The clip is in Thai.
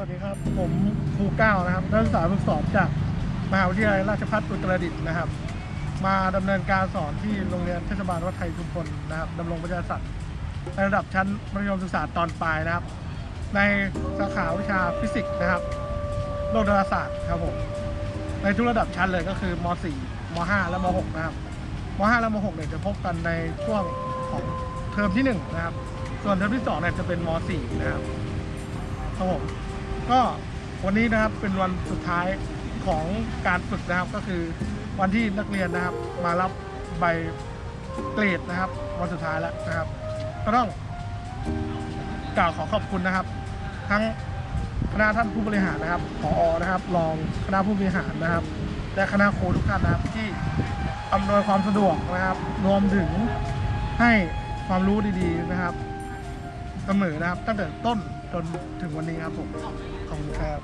วัสดีครับ ผมครูก้าวนะครับนักศึกษาฝึกสอนจากมหาวิทยาลัยราชภัฏอุตรดิตถ์นะครับ มาดำเนินการสอนที่โรงเรียนเทศบาลวัดไทยชุมพลนะครับดำรงวิทยาศาสตร์ในระดับชั้นมัธยมศึกษาตอนปลายนะครับ ในสาขาวิชาฟิสิกส์นะครับโลกดาราศาสตร์ครับผมในทุกระดับชั้นเลยก็คือม .4 ม .5 และม .6 นะครับม .5 และม .6 เนี่ยจะพบกันในช่วงของเทอมที่ 1 นะครับ ส่วนเทอมที่2เนี่ยจะเป็นม .4 นะครับครับผม ก็วันนี้นะครับเป็นวันสุดท้ายของการฝึกนะครับก็คือวันที่นักเรียนนะครับ มารับใบเกรดนะครับ วันสุดท้ายแล้วนะครับ ก็ต้องกล่าวขอขอบคุณนะครับ ทั้งคณะท่านผู้บริหารนะครับผอนะครับ รองคณะผู้บริหารนะครับ และคณะครูทุกท่านนะครับที่อำนวยความสะดวกนะครับ รวมถึงให้ความรู้ดีๆนะครับ เสมอนะครับ ตั้งแต่ต้นจนถึงวันนี้ครับผมขอบคุณครับ